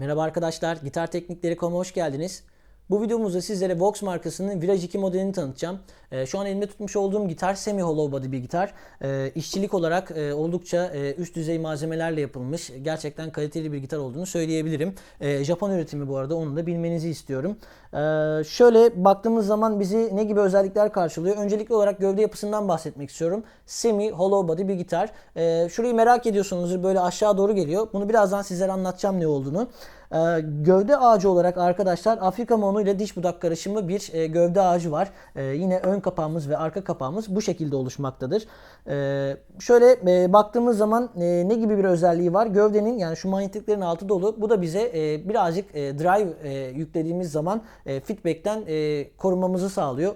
Merhaba arkadaşlar, Gitar Teknikleri.com'a hoş geldiniz. Bu videomuzda sizlere Vox markasının Virage 2 modelini tanıtacağım. Ee, şu an elimde tutmuş olduğum gitar semi hollow body bir gitar. Ee, işçilik olarak e, oldukça e, üst düzey malzemelerle yapılmış. Gerçekten kaliteli bir gitar olduğunu söyleyebilirim. Ee, Japon üretimi bu arada onu da bilmenizi istiyorum. Şöyle baktığımız zaman bizi ne gibi özellikler karşılıyor? Öncelikli olarak gövde yapısından bahsetmek istiyorum. Semi hollow body bir gitar. Şurayı merak ediyorsunuzdur böyle aşağı doğru geliyor. Bunu birazdan sizlere anlatacağım ne olduğunu. Ee, gövde ağacı olarak arkadaşlar Afrika monu ile diş budak karışımı bir e, gövde ağacı var. Ee, yine ön kapağımız ve arka kapağımız bu şekilde oluşmaktadır. Ee, şöyle e, baktığımız zaman e, ne gibi bir özelliği var? Gövdenin yani şu manyetiklerin altı dolu. Bu da bize e, birazcık e, drive e, yüklediğimiz zaman e, feedback'ten e, korumamızı sağlıyor.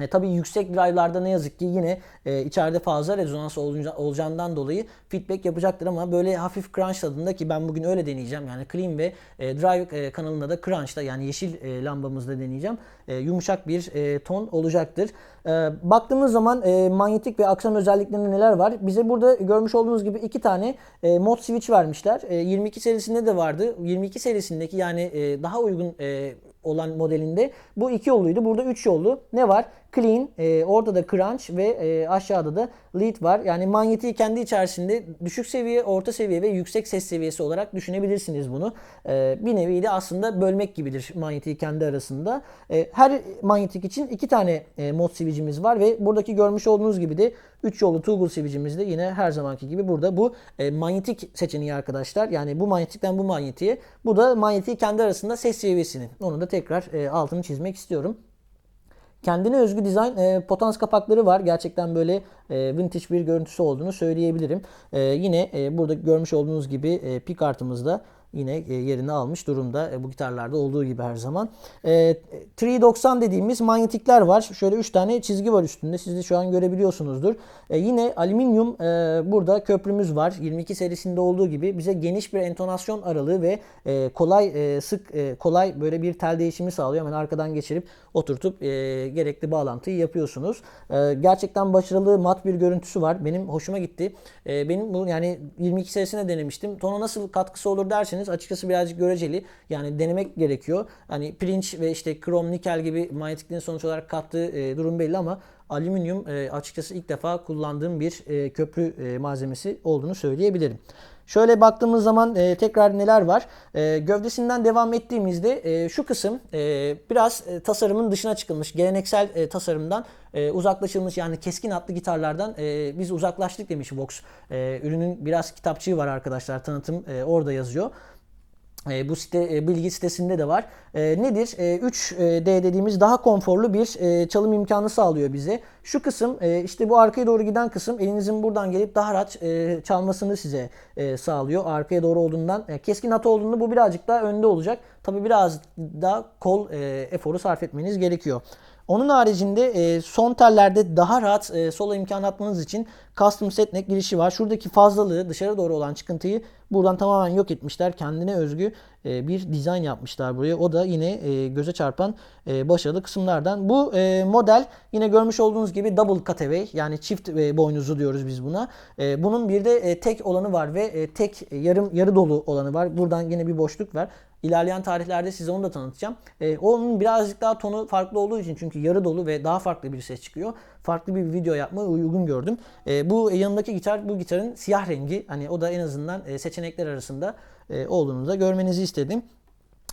E, tabii yüksek drive'larda ne yazık ki yine e, içeride fazla rezonans olunca, olacağından dolayı feedback yapacaktır ama böyle hafif crunch tadında ki ben bugün öyle deneyeceğim. Yani clean ve e, drive e, kanalında da crunch'ta yani yeşil e, lambamızda deneyeceğim. E, yumuşak bir e, ton olacaktır. E, baktığımız zaman e, manyetik ve aksam özelliklerinde neler var? Bize burada görmüş olduğunuz gibi iki tane e, mod switch vermişler. E, 22 serisinde de vardı. 22 serisindeki yani e, daha uygun e, olan modelinde bu iki yolluydu. Burada üç yollu. Ne var? Clean, e, orada da crunch ve e, aşağıda da lead var. Yani manyetiği kendi içerisinde düşük seviye, orta seviye ve yüksek ses seviyesi olarak düşünebilirsiniz bunu. E, bir nevi de aslında bölmek gibidir manyetiği kendi arasında. E, her manyetik için iki tane e, mod switch'imiz var ve buradaki görmüş olduğunuz gibi de 3 yollu toggle switch'imiz de yine her zamanki gibi burada bu e, manyetik seçeneği arkadaşlar. Yani bu manyetikten bu manyetiğe. Bu da manyetiği kendi arasında ses seviyesini. Onu da tekrar e, altını çizmek istiyorum. Kendine özgü dizayn e, potans kapakları var. Gerçekten böyle e, vintage bir görüntüsü olduğunu söyleyebilirim. E, yine e, burada görmüş olduğunuz gibi e, pik kartımızda yine e, yerini almış durumda e, bu gitarlarda olduğu gibi her zaman. E, 390 dediğimiz manyetikler var. Şöyle 3 tane çizgi var üstünde. Siz de şu an görebiliyorsunuzdur. E, yine alüminyum e, burada köprümüz var. 22 serisinde olduğu gibi bize geniş bir entonasyon aralığı ve e, kolay e, sık e, kolay böyle bir tel değişimi sağlıyor. Hemen arkadan geçirip oturtup e, gerekli bağlantıyı yapıyorsunuz. E, gerçekten başarılı mat bir görüntüsü var. Benim hoşuma gitti. E, benim bu yani 22 serisine denemiştim. Tona nasıl katkısı olur derseniz isterseniz açıkçası birazcık göreceli. Yani denemek gerekiyor. Hani pirinç ve işte krom, nikel gibi manyetiklerin sonuç olarak kattığı e, durum belli ama alüminyum e, açıkçası ilk defa kullandığım bir e, köprü e, malzemesi olduğunu söyleyebilirim. Şöyle baktığımız zaman e, tekrar neler var? E, gövdesinden devam ettiğimizde e, şu kısım e, biraz e, tasarımın dışına çıkılmış. Geleneksel e, tasarımdan e, uzaklaşılmış yani keskin hatlı gitarlardan e, biz uzaklaştık demiş Vox. E, ürünün biraz kitapçığı var arkadaşlar. Tanıtım e, orada yazıyor. E, bu site e, bilgi sitesinde de var. E, nedir? E, 3D dediğimiz daha konforlu bir e, çalım imkanı sağlıyor bize. Şu kısım e, işte bu arkaya doğru giden kısım elinizin buradan gelip daha rahat e, çalmasını size e, sağlıyor. Arkaya doğru olduğundan e, keskin hat olduğunda bu birazcık daha önde olacak. Tabi biraz daha kol e, eforu sarf etmeniz gerekiyor. Onun haricinde e, son tellerde daha rahat e, solo imkan atmanız için custom setneck girişi var. Şuradaki fazlalığı dışarı doğru olan çıkıntıyı buradan tamamen yok etmişler. Kendine özgü e, bir dizayn yapmışlar buraya. O da yine e, göze çarpan e, başarılı kısımlardan. Bu e, model yine görmüş olduğunuz gibi double cutaway yani çift e, boynuzlu diyoruz biz buna. E, bunun bir de e, tek olanı var ve e, tek yarım yarı dolu olanı var. Buradan yine bir boşluk var. İlerleyen tarihlerde size onu da tanıtacağım. E, onun birazcık daha tonu farklı olduğu için çünkü yarı dolu ve daha farklı bir ses çıkıyor. Farklı bir video yapmayı uygun gördüm. E, bu yanındaki gitar bu gitarın siyah rengi. Hani o da en azından e, seçenekler arasında e, olduğunu da görmenizi istedim.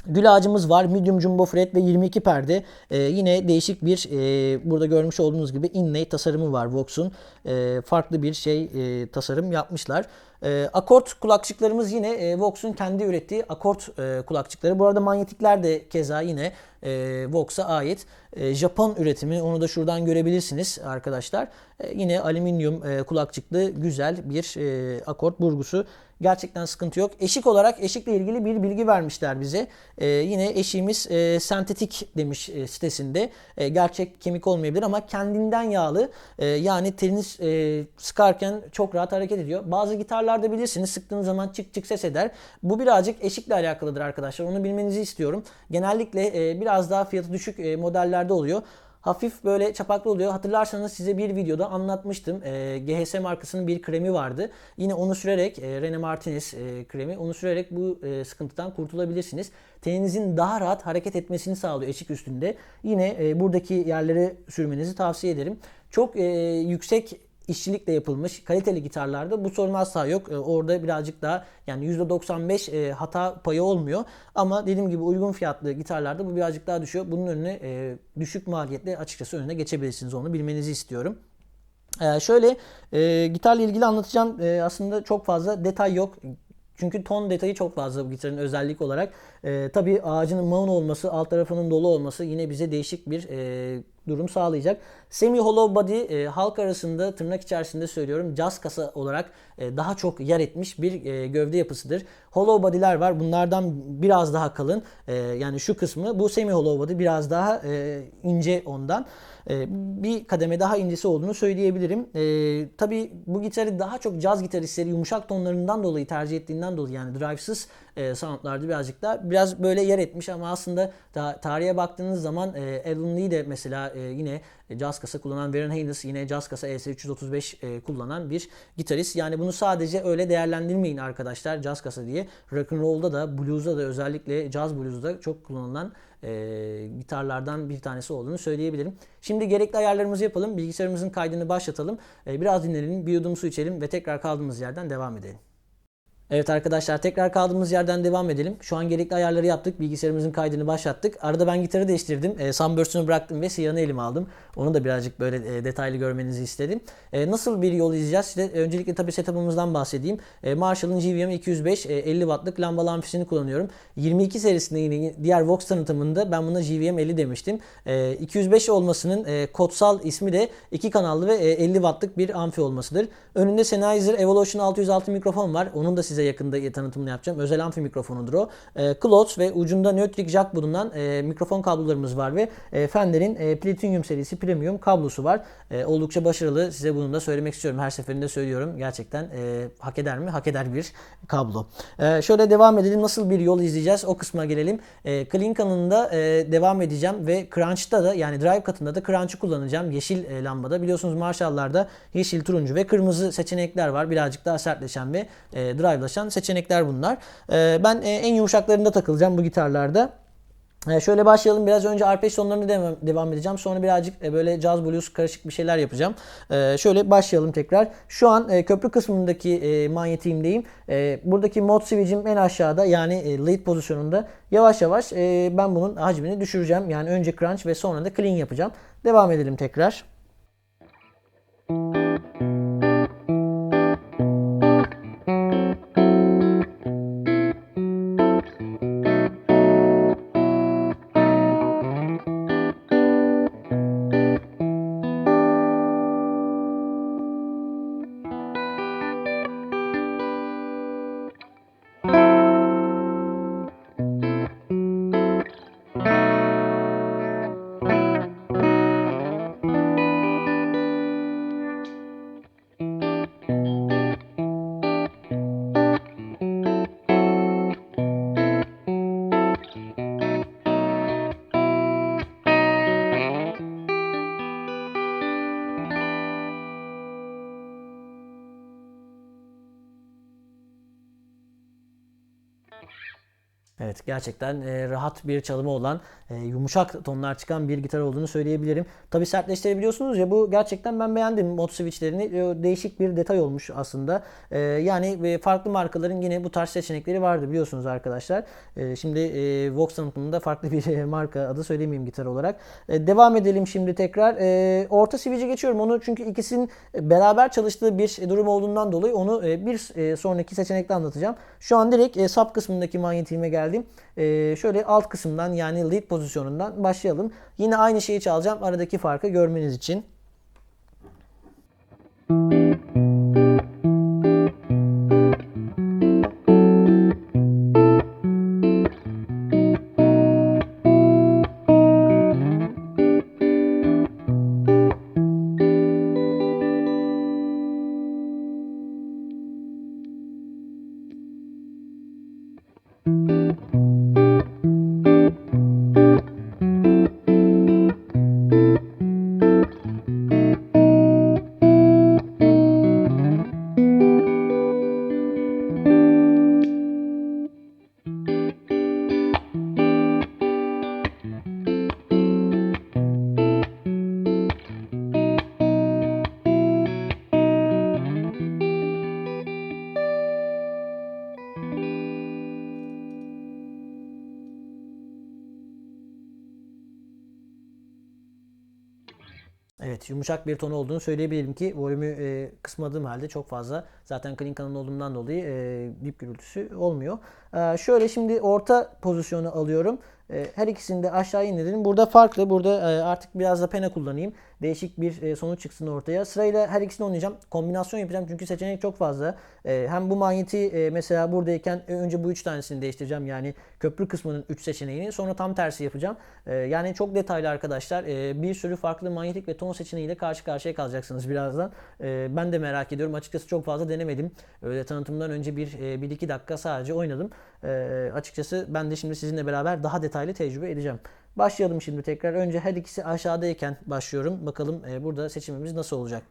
Gül ağacımız var. Medium jumbo fret ve 22 perde. Ee, yine değişik bir e, burada görmüş olduğunuz gibi inlay tasarımı var Vox'un. E, farklı bir şey e, tasarım yapmışlar. E, akort kulakçıklarımız yine e, Vox'un kendi ürettiği akort e, kulakçıkları. Bu arada manyetikler de keza yine e, Vox'a ait. E, Japon üretimi onu da şuradan görebilirsiniz arkadaşlar. E, yine alüminyum e, kulakçıklı güzel bir e, akort burgusu. Gerçekten sıkıntı yok. Eşik olarak eşikle ilgili bir bilgi vermişler bize. E, yine eşiğimiz e, sentetik demiş e, sitesinde. E, gerçek kemik olmayabilir ama kendinden yağlı. E, yani teliniz e, sıkarken çok rahat hareket ediyor. Bazı gitarlarda bilirsiniz sıktığınız zaman çık çık ses eder. Bu birazcık eşikle alakalıdır arkadaşlar. Onu bilmenizi istiyorum. Genellikle e, biraz daha fiyatı düşük e, modellerde oluyor. Hafif böyle çapaklı oluyor. Hatırlarsanız size bir videoda anlatmıştım. E, GHS markasının bir kremi vardı. Yine onu sürerek e, Rene Martinez e, kremi onu sürerek bu e, sıkıntıdan kurtulabilirsiniz. Teninizin daha rahat hareket etmesini sağlıyor eşik üstünde. Yine e, buradaki yerlere sürmenizi tavsiye ederim. Çok e, yüksek işçilikle yapılmış kaliteli gitarlarda bu sorun asla yok. E, orada birazcık daha yani %95 e, hata payı olmuyor. Ama dediğim gibi uygun fiyatlı gitarlarda bu birazcık daha düşüyor. Bunun önüne e, düşük maliyetle açıkçası önüne geçebilirsiniz. Onu bilmenizi istiyorum. Ee, şöyle e, gitarla ilgili anlatacağım e, aslında çok fazla detay yok. Çünkü ton detayı çok fazla bu gitarın özellik olarak. E, tabii ağacının maun olması, alt tarafının dolu olması yine bize değişik bir e, durum sağlayacak. Semi hollow body e, halk arasında tırnak içerisinde söylüyorum caz kasa olarak e, daha çok yer etmiş bir e, gövde yapısıdır. Hollow body'ler var. Bunlardan biraz daha kalın. E, yani şu kısmı bu semi hollow body biraz daha e, ince ondan. E, bir kademe daha incesi olduğunu söyleyebilirim. E, tabii bu gitarı daha çok caz gitaristleri yumuşak tonlarından dolayı tercih ettiğinden dolayı yani drive'sız e, soundlarda birazcık daha biraz böyle yer etmiş ama aslında da, tarihe baktığınız zaman e, Alan Lee de mesela e, yine caz kasa kullanan Warren Haynes yine caz kasa ES335 e, kullanan bir gitarist. Yani bunu sadece öyle değerlendirmeyin arkadaşlar caz kasa diye. Rock and roll'da da blues'da da özellikle caz blues'da çok kullanılan e, gitarlardan bir tanesi olduğunu söyleyebilirim. Şimdi gerekli ayarlarımızı yapalım. Bilgisayarımızın kaydını başlatalım. E, biraz dinlenelim, bir yudum su içelim ve tekrar kaldığımız yerden devam edelim. Evet arkadaşlar tekrar kaldığımız yerden devam edelim. Şu an gerekli ayarları yaptık. Bilgisayarımızın kaydını başlattık. Arada ben gitarı değiştirdim. E, Sunburst'unu bıraktım ve siyahını elime aldım. Onu da birazcık böyle e, detaylı görmenizi istedim. E, nasıl bir yol izleyeceğiz? İşte, e, öncelikle tabii setup'ımızdan bahsedeyim. E, Marshall'ın GVM 205 e, 50 wattlık lambalı amfisini kullanıyorum. 22 serisinde yine diğer Vox tanıtımında ben buna GVM 50 demiştim. E, 205 olmasının e, kodsal ismi de 2 kanallı ve e, 50 wattlık bir amfi olmasıdır. Önünde Sennheiser Evolution 606 mikrofon var. Onun da size yakında tanıtımını yapacağım. Özel amfi mikrofonudur o. E, Klotz ve ucunda Neutrik jack bulunan e, mikrofon kablolarımız var ve e, Fender'in e, Platinum serisi premium kablosu var. E, oldukça başarılı. Size bunu da söylemek istiyorum. Her seferinde söylüyorum. Gerçekten e, hak eder mi? Hak eder bir kablo. E, şöyle devam edelim. Nasıl bir yol izleyeceğiz? O kısma gelelim. E, Clean kanalında e, devam edeceğim ve Crunch'ta da yani drive katında da Crunch'ı kullanacağım. Yeşil e, lambada. Biliyorsunuz Marshall'larda yeşil, turuncu ve kırmızı seçenekler var. Birazcık daha sertleşen ve e, drive'laşan seçenekler bunlar. E, ben e, en yumuşaklarında takılacağım bu gitarlarda. E, şöyle başlayalım. Biraz önce arpej tonlarını devam, edeceğim. Sonra birazcık e, böyle jazz blues karışık bir şeyler yapacağım. E, şöyle başlayalım tekrar. Şu an e, köprü kısmındaki e, manyetiğimdeyim. Buradaki mod switch'im en aşağıda yani lead pozisyonunda. Yavaş yavaş ben bunun hacmini düşüreceğim. Yani önce crunch ve sonra da clean yapacağım. Devam edelim tekrar. Evet gerçekten e, rahat bir çalımı olan, e, yumuşak tonlar çıkan bir gitar olduğunu söyleyebilirim. Tabi sertleştirebiliyorsunuz ya bu gerçekten ben beğendim mod switchlerini. E, değişik bir detay olmuş aslında. E, yani e, farklı markaların yine bu tarz seçenekleri vardı biliyorsunuz arkadaşlar. E, şimdi e, Vox tanıtımında farklı bir marka adı söylemeyeyim gitar olarak. E, devam edelim şimdi tekrar. E, orta switch'e geçiyorum onu çünkü ikisinin beraber çalıştığı bir durum olduğundan dolayı onu e, bir e, sonraki seçenekte anlatacağım. Şu an direkt e, sub kısmındaki manyetiğime geldim geldim. Ee, şöyle alt kısımdan yani lead pozisyonundan başlayalım. Yine aynı şeyi çalacağım aradaki farkı görmeniz için. Evet yumuşak bir ton olduğunu söyleyebilirim ki volümü e, kısmadığım halde çok fazla zaten clean kanal olduğundan dolayı e, dip gürültüsü olmuyor. E, şöyle şimdi orta pozisyonu alıyorum. E, her ikisini de aşağı indirdim. Burada farklı. Burada e, artık biraz da pena kullanayım. Değişik bir e, sonuç çıksın ortaya. Sırayla her ikisini oynayacağım. Kombinasyon yapacağım çünkü seçenek çok fazla. E, hem bu manyeti e, mesela buradayken önce bu üç tanesini değiştireceğim. Yani köprü kısmının 3 seçeneğini. Sonra tam tersi yapacağım. E, yani çok detaylı arkadaşlar. Bir sürü farklı manyetik ve ton seçeneğiyle karşı karşıya kalacaksınız birazdan. Ben de merak ediyorum. Açıkçası çok fazla denemedim. Öyle tanıtımdan önce bir 1-2 e, dakika sadece oynadım. E, açıkçası ben de şimdi sizinle beraber daha detaylı tecrübe edeceğim. Başlayalım şimdi tekrar. Önce her ikisi aşağıdayken başlıyorum. Bakalım e, burada seçimimiz nasıl olacak.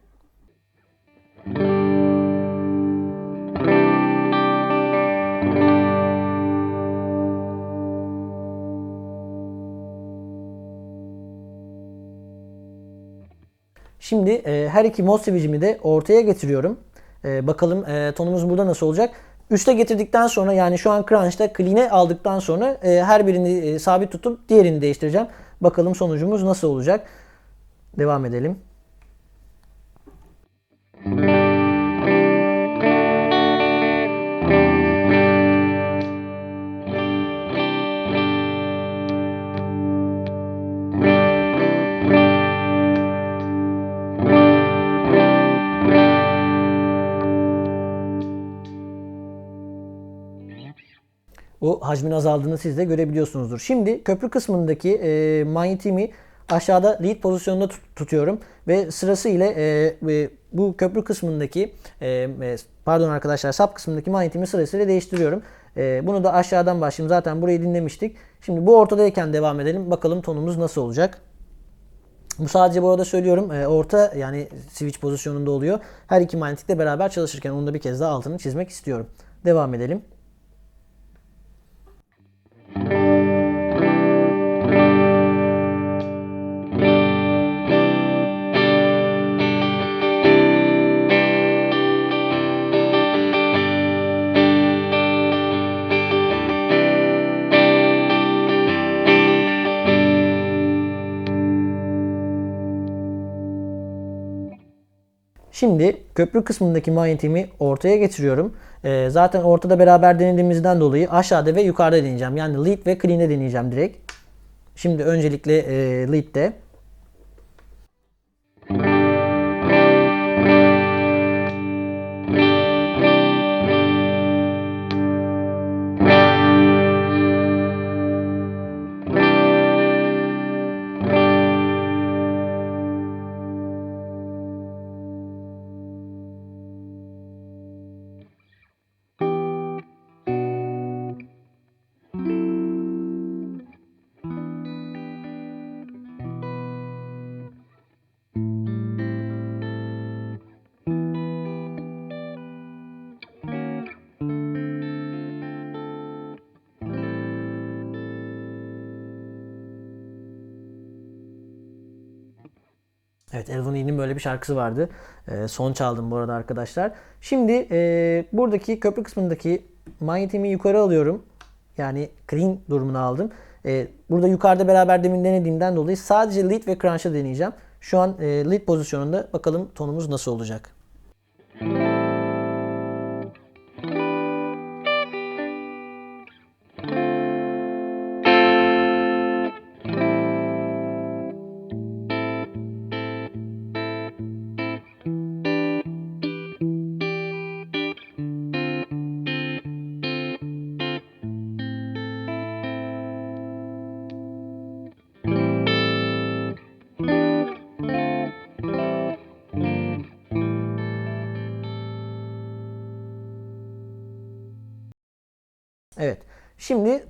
Şimdi e, her iki mod switch'imi de ortaya getiriyorum. E, bakalım e, tonumuz burada nasıl olacak. Üste getirdikten sonra yani şu an crunch'ta clean'e aldıktan sonra e, her birini e, sabit tutup diğerini değiştireceğim. Bakalım sonucumuz nasıl olacak. Devam edelim. Hacmin azaldığını siz de görebiliyorsunuzdur. Şimdi köprü kısmındaki e, manyetimi aşağıda lead pozisyonunda tut- tutuyorum ve sırasıyla e, e, bu köprü kısmındaki e, e, pardon arkadaşlar sap kısmındaki manyetimi sırasıyla değiştiriyorum. E, bunu da aşağıdan başlayayım. Zaten burayı dinlemiştik. Şimdi bu ortadayken devam edelim. Bakalım tonumuz nasıl olacak. Bu sadece bu arada söylüyorum e, orta yani switch pozisyonunda oluyor. Her iki manyetikle beraber çalışırken onu da bir kez daha altını çizmek istiyorum. Devam edelim. Şimdi köprü kısmındaki manyetimi ortaya getiriyorum. Ee, zaten ortada beraber denediğimizden dolayı aşağıda ve yukarıda deneyeceğim. Yani lead ve clean'e deneyeceğim direkt. Şimdi öncelikle e, lead'de. Bir şarkısı vardı. Ee, son çaldım bu arada arkadaşlar. Şimdi e, buradaki köprü kısmındaki manyetimi yukarı alıyorum. Yani clean durumunu aldım. E, burada yukarıda beraber demin denediğimden dolayı sadece lead ve crunch'ı deneyeceğim. Şu an e, lead pozisyonunda bakalım tonumuz nasıl olacak.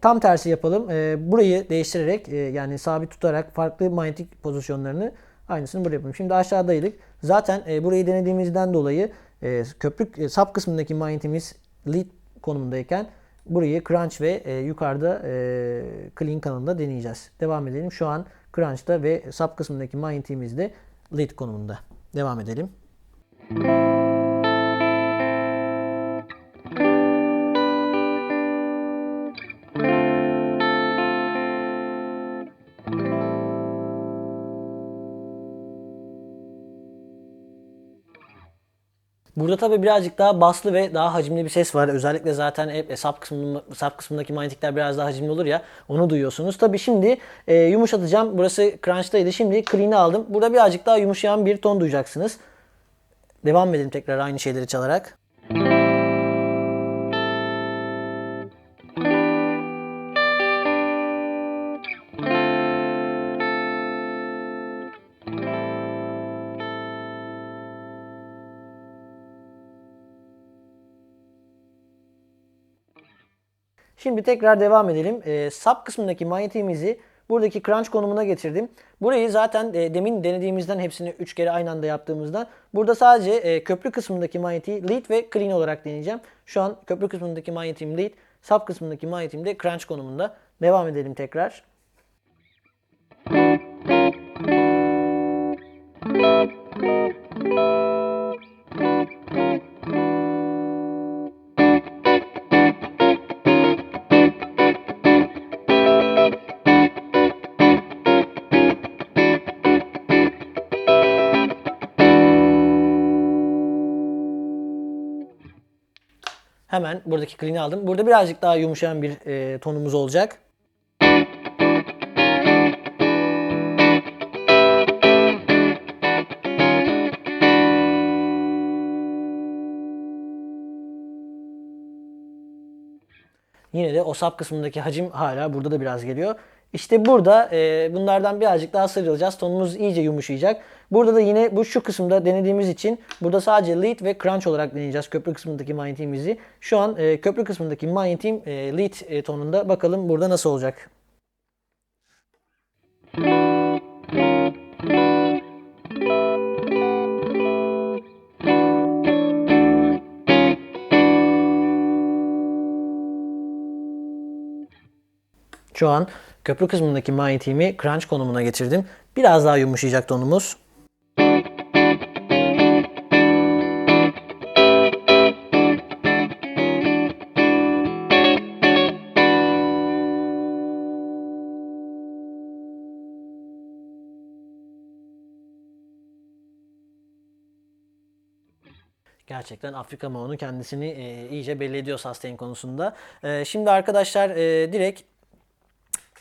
Tam tersi yapalım. Ee, burayı değiştirerek e, yani sabit tutarak farklı manyetik pozisyonlarını aynısını buraya yapalım. Şimdi aşağıdaydık. Zaten e, burayı denediğimizden dolayı e, köprü e, sap kısmındaki manyetimiz lead konumundayken burayı crunch ve e, yukarıda e, clean kanalında deneyeceğiz. Devam edelim. Şu an crunch'ta ve sap kısmındaki manyetimiz de lead konumunda. Devam edelim. Burada tabii birazcık daha baslı ve daha hacimli bir ses var. Özellikle zaten hep e, sap kısmında, sap kısmındaki manyetikler biraz daha hacimli olur ya. Onu duyuyorsunuz. Tabii şimdi e, yumuşatacağım. Burası crunch'taydı. Şimdi clean'i aldım. Burada birazcık daha yumuşayan bir ton duyacaksınız. Devam edelim tekrar aynı şeyleri çalarak. Şimdi tekrar devam edelim. E, sub kısmındaki manyetiğimizi buradaki crunch konumuna getirdim. Burayı zaten e, demin denediğimizden hepsini 3 kere aynı anda yaptığımızda burada sadece e, köprü kısmındaki manyetiği lead ve clean olarak deneyeceğim. Şu an köprü kısmındaki manyetiğim lead, sub kısmındaki manyetiğim de crunch konumunda. Devam edelim tekrar. Hemen buradaki clean'i aldım. Burada birazcık daha yumuşayan bir e, tonumuz olacak. Yine de o sap kısmındaki hacim hala burada da biraz geliyor. İşte burada e, bunlardan birazcık daha sıyrılacağız. Tonumuz iyice yumuşayacak. Burada da yine bu şu kısımda denediğimiz için burada sadece lead ve crunch olarak deneyeceğiz köprü kısmındaki manyetiğimizi. Şu an e, köprü kısmındaki manyetiğim e, lead e, tonunda. Bakalım burada nasıl olacak. Şu an köprü kısmındaki manyetiğimi crunch konumuna getirdim. Biraz daha yumuşayacak tonumuz. Gerçekten Afrika Mao'nun kendisini e, iyice belli ediyor sustain konusunda. E, şimdi arkadaşlar e, direkt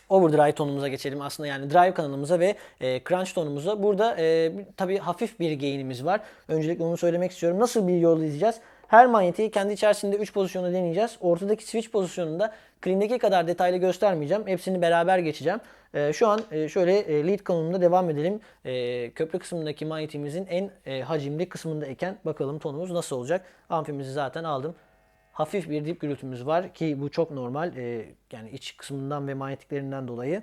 overdrive tonumuza geçelim aslında yani drive kanalımıza ve e, crunch tonumuza. Burada e, tabii hafif bir gain'imiz var. Öncelikle onu söylemek istiyorum. Nasıl bir yol izleyeceğiz? Her manyetiği kendi içerisinde 3 pozisyonda deneyeceğiz. Ortadaki switch pozisyonunda clean'deki kadar detaylı göstermeyeceğim. Hepsini beraber geçeceğim. E, şu an e, şöyle e, lead konumunda devam edelim. E, köprü kısmındaki manyetiğimizin en e, hacimli kısmında eken bakalım tonumuz nasıl olacak. Amfimizi zaten aldım hafif bir dip gürültümüz var ki bu çok normal. E, yani iç kısmından ve manyetiklerinden dolayı.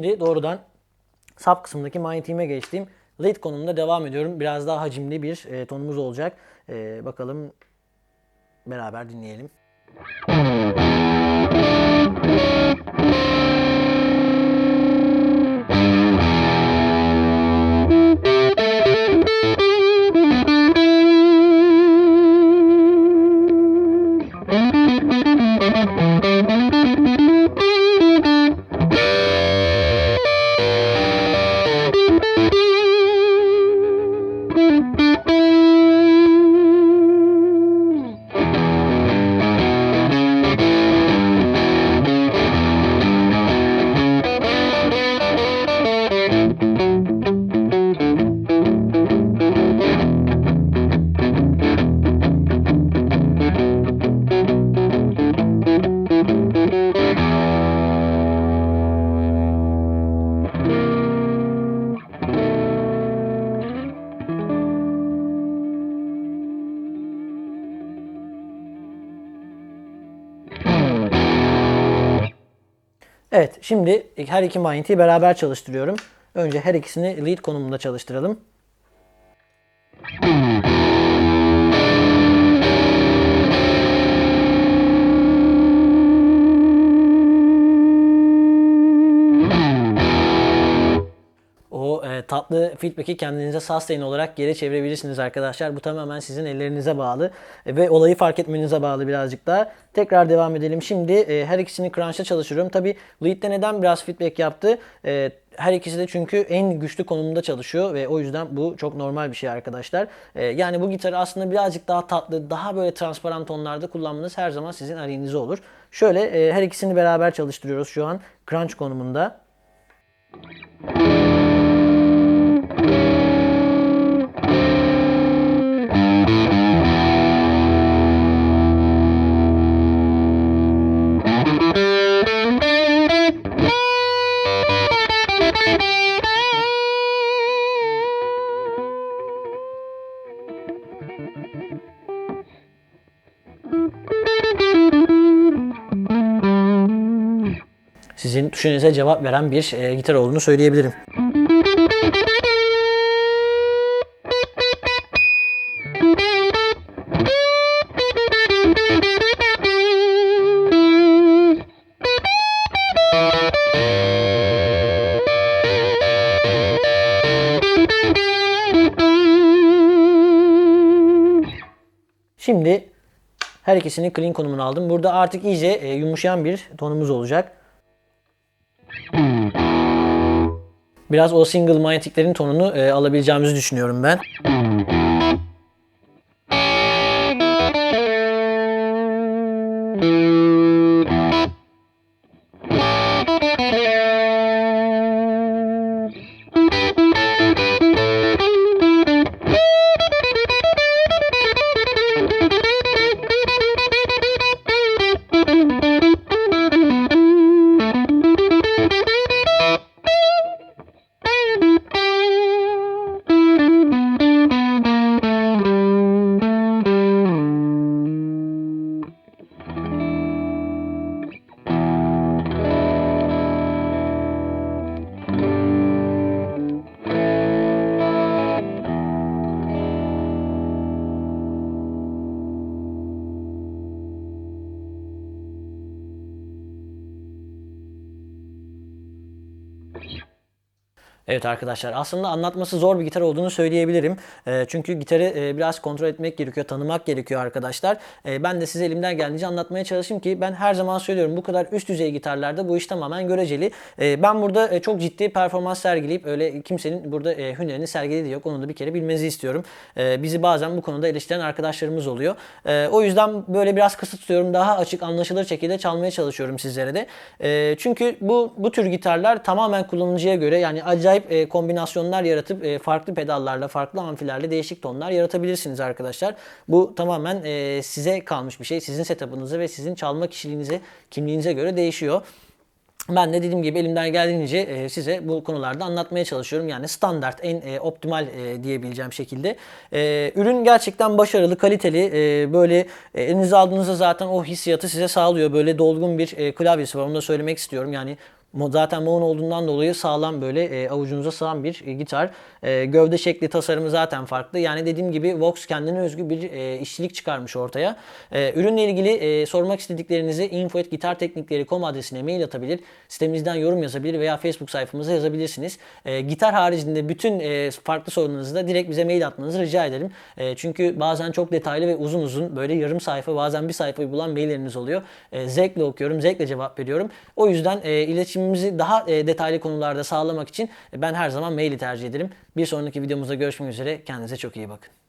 Şimdi doğrudan sap kısmındaki manyetiğime geçtim. Lead konumunda devam ediyorum. Biraz daha hacimli bir e, tonumuz olacak. E, bakalım beraber dinleyelim. Evet şimdi her iki manyetik'i beraber çalıştırıyorum. Önce her ikisini lead konumunda çalıştıralım. Tatlı feedback'i kendinize sustain olarak geri çevirebilirsiniz arkadaşlar. Bu tamamen sizin ellerinize bağlı E, ve olayı fark etmenize bağlı birazcık daha. Tekrar devam edelim. Şimdi e, her ikisini crunch'ta çalışıyorum. Tabi lead'de neden biraz feedback yaptı? E, her ikisi de çünkü en güçlü konumunda çalışıyor ve o yüzden bu çok normal bir şey arkadaşlar. E, yani bu gitarı aslında birazcık daha tatlı, daha böyle transparan tonlarda kullanmanız her zaman sizin aleyhinize olur. Şöyle e, her ikisini beraber çalıştırıyoruz şu an crunch konumunda. Sizin düşüncenize cevap veren bir e, gitar olduğunu söyleyebilirim. Şimdi her ikisini clean konumuna aldım. Burada artık iyice e, yumuşayan bir tonumuz olacak. Biraz o single manyetiklerin tonunu e, alabileceğimizi düşünüyorum ben. Evet arkadaşlar aslında anlatması zor bir gitar olduğunu söyleyebilirim. E, çünkü gitarı e, biraz kontrol etmek gerekiyor, tanımak gerekiyor arkadaşlar. E, ben de size elimden geldiğince anlatmaya çalışayım ki ben her zaman söylüyorum bu kadar üst düzey gitarlarda bu iş tamamen göreceli. E, ben burada e, çok ciddi performans sergileyip öyle kimsenin burada e, hünerini sergilediği yok. Onu da bir kere bilmenizi istiyorum. E, bizi bazen bu konuda eleştiren arkadaşlarımız oluyor. E, o yüzden böyle biraz kısıt tutuyorum. Daha açık anlaşılır şekilde çalmaya çalışıyorum sizlere de. E, çünkü bu bu tür gitarlar tamamen kullanıcıya göre yani acayip e, kombinasyonlar yaratıp e, farklı pedallarla, farklı amfilerle değişik tonlar yaratabilirsiniz arkadaşlar. Bu tamamen e, size kalmış bir şey. Sizin setup'ınıza ve sizin çalma kişiliğinize, kimliğinize göre değişiyor. Ben de dediğim gibi elimden geldiğince size bu konularda anlatmaya çalışıyorum. Yani standart, en optimal diyebileceğim şekilde. Ürün gerçekten başarılı, kaliteli. Böyle elinize aldığınızda zaten o hissiyatı size sağlıyor. Böyle dolgun bir klavyesi var. Onu da söylemek istiyorum. Yani Zaten Moon olduğundan dolayı sağlam böyle e, avucunuza sığan bir e, gitar. E, gövde şekli tasarımı zaten farklı. Yani dediğim gibi Vox kendine özgü bir e, işçilik çıkarmış ortaya. E, ürünle ilgili e, sormak istediklerinizi info.gitarteknikleri.com adresine mail atabilir. Sitemizden yorum yazabilir veya Facebook sayfamıza yazabilirsiniz. E, gitar haricinde bütün e, farklı sorunlarınızı da direkt bize mail atmanızı rica ederim. E, çünkü bazen çok detaylı ve uzun uzun böyle yarım sayfa bazen bir sayfayı bulan mailleriniz oluyor. E, zevkle okuyorum, zevkle cevap veriyorum. O yüzden e, iletişimimizi daha e, detaylı konularda sağlamak için ben her zaman maili tercih ederim. Bir sonraki videomuzda görüşmek üzere. Kendinize çok iyi bakın.